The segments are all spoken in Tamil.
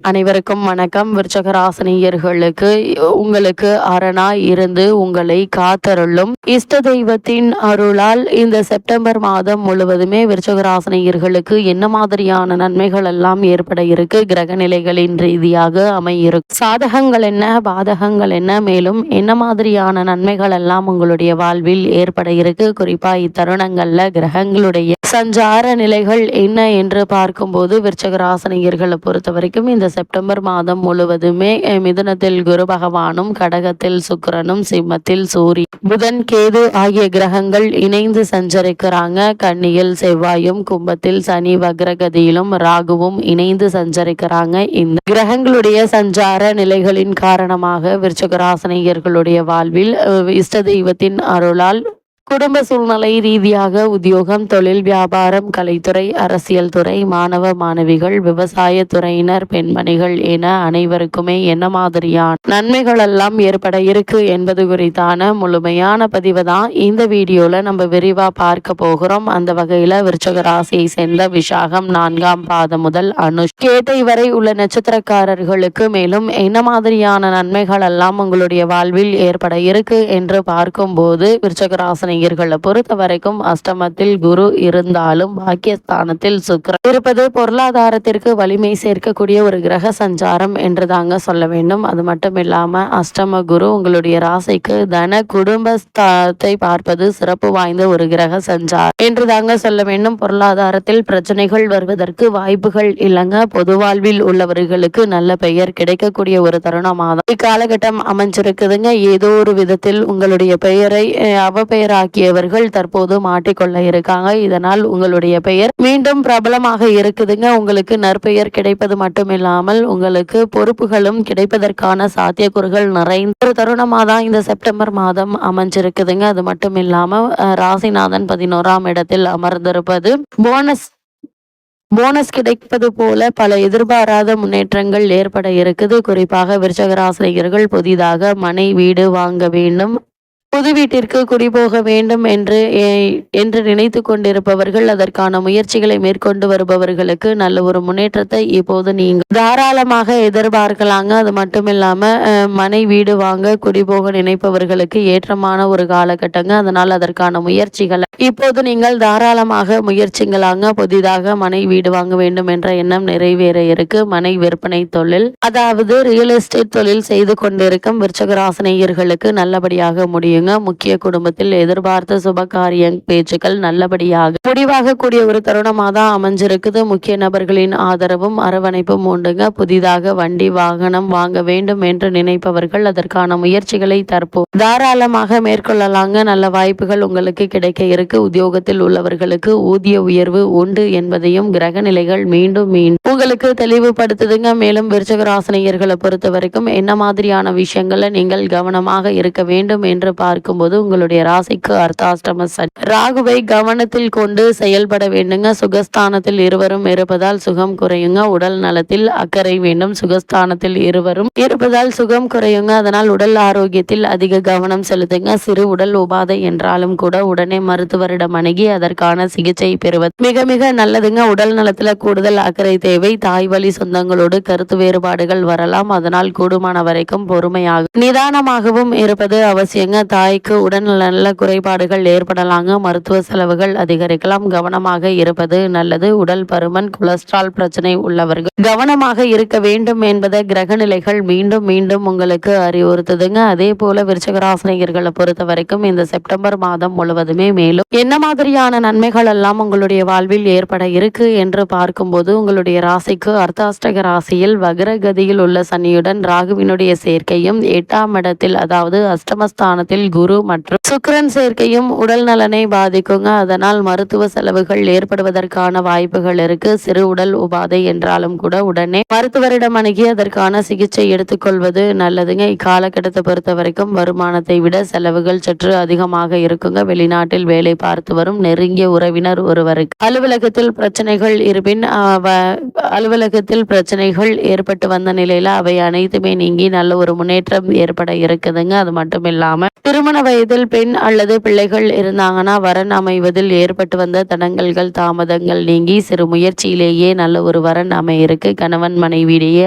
அனைவருக்கும் வணக்கம். விருச்சகராசனியர்களுக்கு உங்களுக்கு அரணாய் இருந்து உங்களை காத்தருளும் இஷ்ட தெய்வத்தின் அருளால் இந்த செப்டம்பர் மாதம் முழுவதுமே விருச்சகராசனியர்களுக்கு என்ன மாதிரியான நன்மைகள் எல்லாம் ஏற்பட இருக்கு? கிரக நிலைகளின் ரீதியாக அமையிருக்கும் சாதகங்கள் என்ன? பாதகங்கள் என்ன? மேலும் என்ன மாதிரியான நன்மைகள் எல்லாம் உங்களுடைய வாழ்வில் ஏற்பட இருக்கு? குறிப்பா இத்தருணங்கள்ல கிரகங்களுடைய சஞ்சார நிலைகள் என்ன என்று பார்க்கும்போது விருச்சகராசனியர்களை பொறுத்த வரைக்கும் இந்த செப்டம்பர் மாதம் முழுவதுமே மிதுனத்தில் குரு பகவானும் கடகத்தில் சுக்கரனும் சிம்மத்தில் சூரி புதன் கேது ஆகிய கிரகங்கள் இணைந்து சஞ்சரிக்கிறாங்க. கன்னியில் செவ்வாயும் கும்பத்தில் சனி வக்ரகதியிலும் ராகுவும் இணைந்து சஞ்சரிக்கிறாங்க. இந்த கிரகங்களுடைய சஞ்சார நிலைகளின் காரணமாக விருச்சகராசனியர்களுடைய வாழ்வில் இஷ்ட தெய்வத்தின் அருளால் குடும்ப சூழ்நிலை ரீதியாக உத்தியோகம் தொழில் வியாபாரம் கலைத்துறை அரசியல் துறை மாணவ மாணவிகள் விவசாய துறையினர் பெண்மணிகள் என அனைவருக்குமே என்ன மாதிரியான நன்மைகள் எல்லாம் ஏற்பட இருக்கு என்பது குறித்தான முழுமையான பதிவு தான் இந்த வீடியோல நம்ம விரிவா பார்க்க போகிறோம். அந்த வகையில விருச்சக ராசியை சேர்ந்த விசாகம் நான்காம் பாதம் முதல் அனுஷ் கேட்டை வரை உள்ள நட்சத்திரக்காரர்களுக்கு மேலும் என்ன மாதிரியான நன்மைகள் எல்லாம் உங்களுடைய வாழ்வில் ஏற்பட இருக்கு என்று பார்க்கும்போது விருச்சகராசனை ராசினியர்களை பொறுத்த வரைக்கும் அஷ்டமத்தில் குரு இருந்தாலும் பாக்கியஸ்தானத்தில் சுக்கிரன். இருப்பது பொருளாதாரத்திற்கு வலிமை சேர்க்கக்கூடிய ஒரு கிரக சஞ்சாரம் என்று தாங்க சொல்ல வேண்டும். அது மட்டும் இல்லாம அஷ்டம குரு உங்களுடைய ராசிக்கு தன குடும்பஸ்தானத்தை பார்ப்பது சிறப்பு வாய்ந்த ஒரு கிரக சஞ்சாரம் என்று தாங்க சொல்ல வேண்டும். பொருளாதாரத்தில் பிரச்சனைகள் வருவதற்கு வாய்ப்புகள் இல்லைங்க. பொது வாழ்வில் உள்ளவர்களுக்கு நல்ல பெயர் கிடைக்கக்கூடிய ஒரு தருணமாக இக்காலகட்டம் அமைஞ்சிருக்குதுங்க. ஏதோ ஒரு விதத்தில் உங்களுடைய பெயரை அவ பெயராக அவப்பெயராக்கியவர்கள் தற்போது மாட்டிக்கொள்ள இருக்காங்க. இதனால் உங்களுடைய பெயர் மீண்டும் பிரபலமாக இருக்குதுங்க. உங்களுக்கு நற்பெயர் கிடைப்பது மட்டும் இல்லாமல் உங்களுக்கு பொறுப்புகளும் கிடைப்பதற்கான சாத்தியக்கூறுகள் நிறைந்த ஒரு தருணமாக தான் இந்த செப்டம்பர் மாதம் அமைஞ்சிருக்குதுங்க. அது மட்டும் இல்லாம ராசிநாதன் பதினோராம் இடத்தில் அமர்ந்திருப்பது போனஸ் போனஸ் கிடைப்பது போல பல எதிர்பாராத முன்னேற்றங்கள் ஏற்பட இருக்குது. குறிப்பாக விருச்சகராசிரியர்கள் புதிதாக மனை வீடு வாங்க வேண்டும். புது வீட்டிற்கு குடிபோக வேண்டும் என்று என்று நினைத்து கொண்டிருப்பவர்கள் அதற்கான முயற்சிகளை மேற்கொண்டு வருபவர்களுக்கு நல்ல ஒரு முன்னேற்றத்தை இப்போது நீங்கள் தாராளமாக எதிர்பார்க்கலாங்க. அது மட்டும் இல்லாமல் மனை வீடு வாங்க குடிபோக நினைப்பவர்களுக்கு ஏற்றமான ஒரு காலகட்டங்க. அதனால் அதற்கான முயற்சிகளை இப்போது நீங்கள் தாராளமாக முயற்சிங்களாங்க புதிதாக மனை வீடு வாங்க வேண்டும் என்ற எண்ணம் நிறைவேற இருக்கு. மனை விற்பனை தொழில் அதாவது ரியல் எஸ்டேட் தொழில் செய்து கொண்டிருக்கும் விருச்சகராசனையர்களுக்கு நல்லபடியாக முடியுங்க. முக்கிய குடும்பத்தில் எதிர்பார்த்த சுப காரிய பேச்சுக்கள் நல்லபடியாக முடிவாக கூடிய ஒரு தருணமாக தான் அமைஞ்சிருக்குது. முக்கிய நபர்களின் ஆதரவும் அரவணைப்பும் உண்டுங்க. புதிதாக வண்டி வாகனம் வாங்க வேண்டும் என்று நினைப்பவர்கள் அதற்கான முயற்சிகளை தற்போது தாராளமாக மேற்கொள்ளலாங்க. நல்ல வாய்ப்புகள் உங்களுக்கு கிடைக்க இருக்கு. உத்தியோகத்தில் உள்ளவர்களுக்கு ஊதிய உயர்வு உண்டு என்பதையும் கிரக நிலைகள் மீண்டும் மீண்டும் உங்களுக்கு தெளிவுபடுத்துதுங்க. மேலும் விருச்சகராசனையர்களை பொறுத்த வரைக்கும் என்ன மாதிரியான விஷயங்களை நீங்கள் கவனமாக இருக்க வேண்டும் என்று பார்க்கும்போது உங்களுடைய ராசிக்கு அர்த்தாஷ்டம சனி. ராகுவை கவனத்தில் கொண்டு செயல்பட வேண்டுங்க. சுகஸ்தானத்தில் இருவரும் இருப்பதால் சுகம் குறையுங்க. உடல் நலத்தில் அக்கறை வேண்டும். சுகஸ்தானத்தில் இருவரும் இருப்பதால் சுகம் குறையுங்க. அதனால் உடல் ஆரோக்கியத்தில் அதிக கவனம் செலுத்துங்க. சிறு உடல் உபாதை என்றாலும் கூட உடனே மருத்துவரிடம் அணுகி அதற்கான சிகிச்சை பெறுவது. மிக மிக நல்லதுங்க. உடல் நலத்துல கூடுதல் அக்கறை தேவை. தாய் வழி சொந்தங்களோடு கருத்து வேறுபாடுகள் வரலாம். அதனால் கூடுமான வரைக்கும் பொறுமையாக நிதானமாகவும் இருப்பது அவசியங்க. தாய்க்கு உடல் நல குறைபாடுகள் ஏற்படலாங்க. மருத்துவ செலவுகள் அதிகரிக்கலாம். கவனமாக இருப்பது நல்லது. உடல் பருமன் கொலஸ்ட்ரால் பிரச்சனை உள்ளவர்கள் கவனமாக இருக்க வேண்டும் என்பதை கிரக நிலைகள் மீண்டும் மீண்டும் உங்களுக்கு அறிவுறுத்துதுங்க. அதே போல விருச்சகராசினியர்களை பொறுத்த வரைக்கும் இந்த செப்டம்பர் மாதம் முழுவதுமே மேலும் என்ன மாதிரியான நன்மைகள் எல்லாம் உங்களுடைய வாழ்வில் ஏற்பட இருக்கு என்று பார்க்கும்போது உங்களுடைய ராசிக்கு அர்த்தாஷ்டக ராசியில் வக்ரகதியில் உள்ள சனியுடன் ராகுவினுடைய சேர்க்கையும் எட்டாம் இடத்தில் அதாவது அஷ்டமஸ்தானத்தில் குரு மற்றும் சுக்கரன் சேர்க்கையும் உடல் நலனை பாதிக்குங்க. அதனால் மருத்துவ செலவுகள் ஏற்படுவதற்கான வாய்ப்புகள் இருக்கு. சிறு உடல் உபாதை என்றாலும் கூட உடனே மருத்துவரிடம் அணுகி அதற்கான சிகிச்சை எடுத்துக்கொள்வது நல்லதுங்க. இக்காலகட்டத்தை பொறுத்த வரைக்கும் வருமானத்தை விட செலவுகள் சற்று அதிகமாக இருக்குங்க. வெளிநாட்டில் வேலை பார்த்து வரும். நெருங்கிய உறவினர் ஒருவருக்கு. அலுவலகத்தில் பிரச்சனைகள் இருப்பின் அலுவலகத்தில் பிரச்சனைகள் ஏற்பட்டு வந்த நிலையில அவை அனைத்துமே நீங்கி நல்ல ஒரு முன்னேற்றம் ஏற்பட இருக்குதுங்க. அது மட்டும் இல்லாம திருமண வயதில் பெண் அல்லது பிள்ளைகள் இருந்தாங்கன்னா வரன் அமைவதில் ஏற்பட்டு வந்த தடங்கல்கள் தாமதங்கள் நீங்கி சிறு முயற்சியிலேயே நல்ல ஒரு வரன் அமையிருக்கு. கணவன் மனைவியிடையே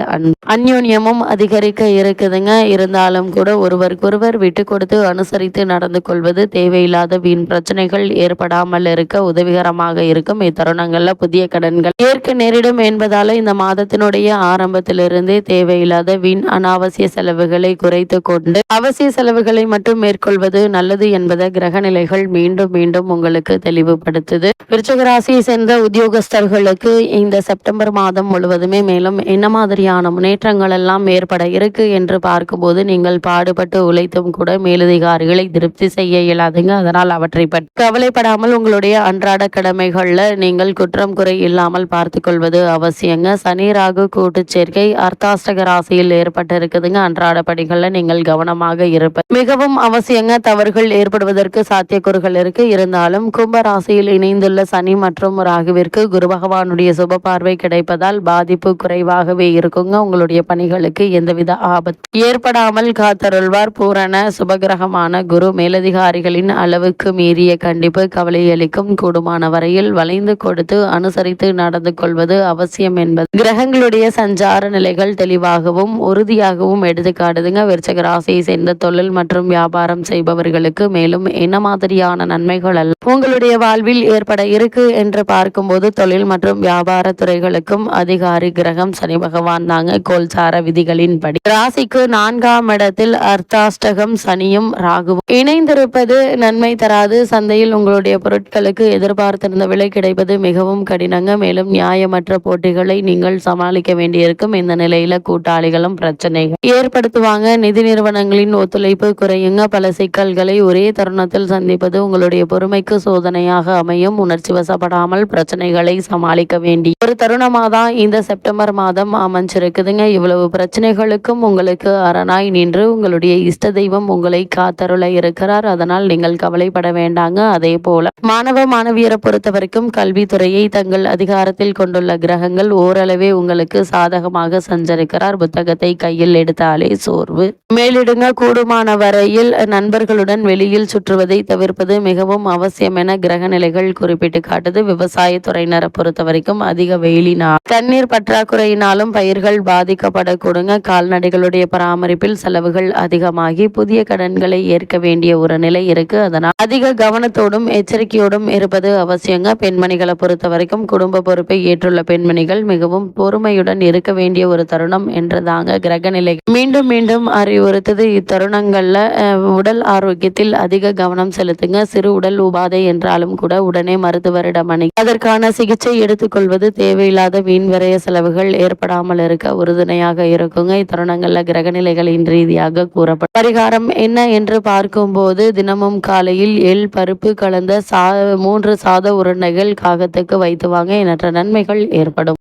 அந்யோன்யமும் அதிகரிக்க இருக்குதுங்க. இருந்தாலும் கூட ஒருவருக்கொருவர் விட்டு கொடுத்து அனுசரித்து நடந்து கொள்வது தேவையில்லாத வீண் பிரச்சனைகள். ஏற்படாமல் இருக்க உதவிகரமாக இருக்கும். இத்தருணங்களில் புதிய கடன்கள் ஏற்க நேரிடும் என்பதால இந்த மாதத்தினுடைய ஆரம்பத்திலிருந்தே தேவையில்லாத வீண் அனாவசிய செலவுகளை குறைத்து கொண்டு அவசிய செலவுகளை மட்டும் மேற்கொள்வது நல்லது என்பதை கிரக நிலைகள் மீண்டும் மீண்டும் உங்களுக்கு தெளிவுபடுத்துது. விருச்சகராசியை சேர்ந்த உத்தியோகஸ்தர்களுக்கு இந்த செப்டம்பர் மாதம் முழுவதுமே மேலும் என்ன மாதிரியான முன்னேற்றங்கள் எல்லாம் ஏற்பட இருக்கு என்று பார்க்கும்போது நீங்கள் பாடுபட்டு உழைத்தும் கூட மேலதிகாரிகளை திருப்தி செய்ய இயலாதுங்க. அதனால் அவற்றை பற்றி கவலைப்படாமல் உங்களுடைய அன்றாட கடமைகள்ல நீங்கள் குற்றம் குறை இல்லாமல் பார்த்து கொள்வது அவசியங்க. சனி ராகு கூட்டு சேர்க்கை அர்த்தாஷ்டக ராசியில் ஏற்பட்டு இருக்குதுங்க அன்றாட பணிகள்ல நீங்கள் கவனமாக இருப்ப மிகவும் அவசியங்க. தவறுகள் ஏற்படுவதற்கு சாத்தியக்கூறுகள் இருக்கு. இருந்தாலும் கும்ப ராசியில் இணைந்துள்ள சனி மற்றும் ராகுவிற்கு குரு பகவானுடைய சுப பார்வை கிடைப்பதால் பாதிப்பு குறைவாகவே இருக்குங்க. உங்களுடைய பணிகளுக்கு எந்தவித ஆபத்து ஏற்படாமல் காத்தருள்வார். பூரண சுபகிரகமான குரு மேலதிகாரிகளின் அளவுக்கு மீறிய கண்டிப்பு கவலையளிக்கும் கூடுமான வரையில் வளைந்து கொடுத்து அனுசரித்து நடந்து கொள்வது அவசியம் என்பது. கிரகங்களுடைய சஞ்சார நிலைகள் தெளிவாகவும் உறுதியாகவும் எடுத்து காட்டுதுங்க. விருச்சக ராசியை சேர்ந்த தொழில் மற்றும் வியாபாரம் செய்பவர்களுக்கு மேலும் என்ன மாதிரியான நன்மைகள் அல்ல. உங்களுடைய வாழ்வில் ஏற்பட இருக்கு என்று பார்க்கும்போது தொழில் மற்றும் வியாபார துறைகளுக்கும் அதிகாரி கிரகம் சனி பகவான் தாங்க கோல்சார விதிகளின்படி. ராசிக்கு நான்காம் இடத்தில் அர்த்தாஷ்டகம் சனியும் ராகுவும் இணைந்திருப்பது நன்மை தராது. சந்தை சந்தையில் உங்களுடைய பொருட்களுக்கு எதிர்பார்த்திருந்த விலை கிடைப்பது மிகவும் கடினங்க. மேலும் நியாயமற்ற போட்டிகளை நீங்கள் சமாளிக்க வேண்டியிருக்கும். இந்த நிலையில கூட்டாளிகளும் பிரச்சனைகள் ஏற்படுத்துவாங்க. நிதி நிறுவனங்களின் ஒத்துழைப்பு குறையுங்க. பல சிக்கல்களை ஒரே தருணத்தில் சந்திப்பது உங்களுடைய பொறுமைக்கு சோதனையாக அமையும். உணர்ச்சி வசப்படாமல் பிரச்சனைகளை சமாளிக்க வேண்டி ஒரு தருணமாக தான் இந்த செப்டம்பர் மாதம் அமைஞ்சிருக்குதுங்க. இவ்வளவு பிரச்சனைகளுக்கும் உங்களுக்கு அரணாய் நின்று உங்களுடைய இஷ்ட தெய்வம் உங்களை காத்தருள இருக்கிறார். அதனால் நீங்கள் கவலைப்பட வேண்டாங்க. அதே போல மாணவ மாணவியரை பொறுத்த வரைக்கும் கல்வித்துறையை தங்கள் அதிகாரத்தில் கொண்டுள்ள கிரகங்கள் ஓரளவே உங்களுக்கு சாதகமாக சஞ்சரிக்கிறார். புத்தகத்தை கையில் எடுத்தாலே சோர்வு. மேலிடுங்க கூடுமான வரையில் நண்பர்களுடன் வெளியில் சுற்றுவதை தவிர்ப்பது மிகவும் அவசியம் என கிரக நிலைகள் குறிப்பிட்டு காட்டுது. விவசாயத்துறையினரை பொறுத்த வரைக்கும் அதிக வெயிலினால் தண்ணீர் பற்றாக்குறையினாலும் பயிர்கள் பாதிக்கப்படக்கூடுங்க. கால்நடைகளுடைய பராமரிப்பில் செலவுகள் அதிகமாகி புதிய கடன்களை ஏற்க வேண்டிய ஒரு நிலை இருக்கு. அதனால் அதிக கவனத்தோடும் எச்சரிக்கையோடும் இருப்பது அவசியங்க. பெண்மணிகளை பொறுத்த வரைக்கும் குடும்ப பொறுப்பை ஏற்றுள்ள பெண்மணிகள் மிகவும் பொறுமையுடன் இருக்க வேண்டிய ஒரு தருணம் என்றதாங்க கிரக நிலை. மீண்டும் மீண்டும் அறிவுறுத்தது. இத்தருணங்கள்ல உடல் ஆரோக்கியத்தில் அதிக கவனம் செலுத்துங்க. சிறு உடல் உபாதை என்றாலும் கூட உடனே மருத்துவரிடம் அணி அதற்கான சிகிச்சை எடுத்துக்கொள்வது தேவையில்லாத மீன் விரைய செலவுகள் ஏற்படாமல் இருக்க உறுதுணையாக இருக்குங்க. இத்தருணங்கள்ல கிரகநிலைகளின் ரீதியாக கூறப்படும். பரிகாரம் என்ன என்று பார்க்கும்போது தினமும் காலையில் எள் பருப்பு கலந்த சா மூன்று சாத உருண்டைகள் காகத்துக்கு வைத்துவாங்க எனற்ற எண்ணற்ற நன்மைகள் ஏற்படும்.